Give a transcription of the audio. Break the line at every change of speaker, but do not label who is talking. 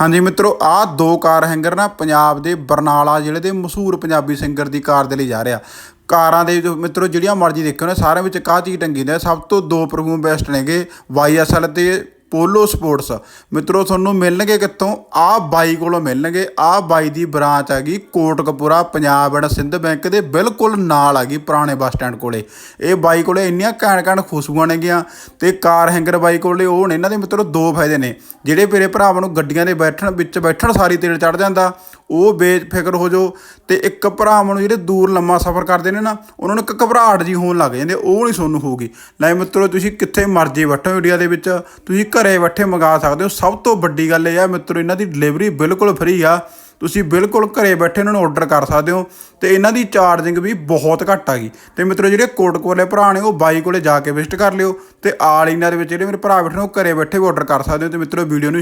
ਹਾਂਜੀ ਮਿੱਤਰੋ ਆਹ ਦੋ ਕਾਰ ਹੈਂਗਰ ਨਾ ਪੰਜਾਬ ਦੇ ਬਰਨਾਲਾ ਜ਼ਿਲ੍ਹੇ ਦੇ ਮਸ਼ਹੂਰ ਪੰਜਾਬੀ ਸਿੰਗਰ ਦੀ ਕਾਰ ਦੇ ਲਈ ਜਾ ਰਿਹਾ। ਕਾਰਾਂ ਦੇ ਜੋ ਮਿੱਤਰੋ, ਜਿਹੜੀਆਂ ਮਰਜ਼ੀ ਦੇਖੋ ਨਾ, ਸਾਰਿਆਂ ਵਿੱਚ ਕਾਹ ਚੀਜ਼ ਟੰਗੀ ਹੁੰਦੀ ਸਭ ਤੋਂ ਦੋ ਪਰਫਿਊਮ ਬੈਸਟ ਨੇਗੇ YSL ਤੇ ਪੋਲੋ ਸਪੋਰਟਸ। ਮਿੱਤਰੋ, ਤੁਹਾਨੂੰ ਮਿਲਣਗੇ ਕਿੱਥੋਂ? ਆਹ ਬਾਈ ਕੋਲੋਂ ਮਿਲਣਗੇ। ਆਹ ਬਾਈ ਦੀ ਬ੍ਰਾਂਚ ਹੈਗੀ ਕੋਟਕਪੂਰਾ ਪੰਜਾਬ ਐਂਡ ਸਿੰਧ ਬੈਂਕ ਦੇ ਬਿਲਕੁਲ ਨਾਲ ਹੈਗੀ ਪੁਰਾਣੇ ਬੱਸ ਸਟੈਂਡ ਕੋਲੇ। ਇਹ ਬਾਈ ਕੋਲੇ ਇੰਨੀਆਂ ਘੈਂਟ ਘੈਂਟ ਖੁਸ਼ਬੂਆਂ ਨੇਗੀਆਂ ਤੇ ਕਾਰ ਹੈਂਗਰ ਬਾਈ ਕੋਲੇ, ਉਹ ਨੇ ਇਹਨਾਂ ਦੇ ਮਿੱਤਰੋ ਦੋ ਫਾਇਦੇ ਨੇ। ਜਿਹੜੇ ਮੇਰੇ ਭਰਾਵਾਂ ਨੂੰ ਗੱਡੀਆਂ ਦੇ ਬੈਠਣ, ਵਿੱਚ ਬੈਠਣ ਸਾਰੀ ਤੇਲ ਚੜ ਜਾਂਦਾ। ਉਹ ਬੇਫਿਕਰ ਹੋ ਜਾਓ ਤੇ ਇੱਕ ਭਰਾਵਾਂ ਨੂੰ ਜਿਹੜੇ ਦੂਰ ਲੰਮਾ ਸਫ਼ਰ ਕਰਦੇ ਨੇ ਨਾ, ਉਹਨਾਂ ਨੂੰ ਇੱਕ ਘਬਰਾਹਟ ਜੀ ਹੋਣ ਲੱਗ ਜਾਂਦੀ ਉਹ ਨਹੀਂ ਤੁਹਾਨੂੰ ਹੋਊਗੀ। ਲੈ ਮਿੱਤਰੋ, ਤੁਸੀਂ ਕਿੱਥੇ ਮਰਜ਼ੀ ਬੈਠੋ ਇੰਡੀਆ ਦੇ ਵਿੱਚ, ਤੁਸੀਂ ਘਰੇ ਬੈਠੇ ਮੰਗਾ ਸਕਦੇ ਹੋ। ਸਭ ਤੋਂ ਵੱਡੀ ਗੱਲ ਇਹ ਆ ਮਿੱਤਰੋ, ਇਹਨਾਂ ਦੀ ਡਿਲੀਵਰੀ ਬਿਲਕੁਲ ਫ੍ਰੀ ਆ। ਤੁਸੀਂ ਬਿਲਕੁਲ ਘਰੇ ਬੈਠੇ ਇਹਨਾਂ ਨੂੰ ਆਰਡਰ ਕਰ ਸਕਦੇ ਹੋ ਤੇ ਇਹਨਾਂ ਦੀ ਚਾਰਜਿੰਗ ਵੀ ਬਹੁਤ ਘੱਟ ਆ ਗਈ ਤੇ ਮਿੱਤਰੋ, ਜਿਹੜੇ ਕੋਟ ਕੋਲੇ ਭਰਾ ਨੇ, ਉਹ ਬਾਈ ਕੋਲੇ ਜਾ ਕੇ ਵਿਜ਼ਿਟ ਕਰ ਲਿਓ ਤੇ ਆਲ ਇੰਡੀਆ ਦੇ ਵਿੱਚ ਜਿਹੜੇ ਮੇਰੇ ਭਰਾ ਬੈਠੇ ਨੇ, ਉਹ ਘਰੇ ਬੈਠੇ ਵੀ ਆਰਡਰ ਕਰ ਸਕਦੇ ਹੋ ਤੇ ਮਿੱਤਰੋ ਵੀਡੀਓ ਨੂੰ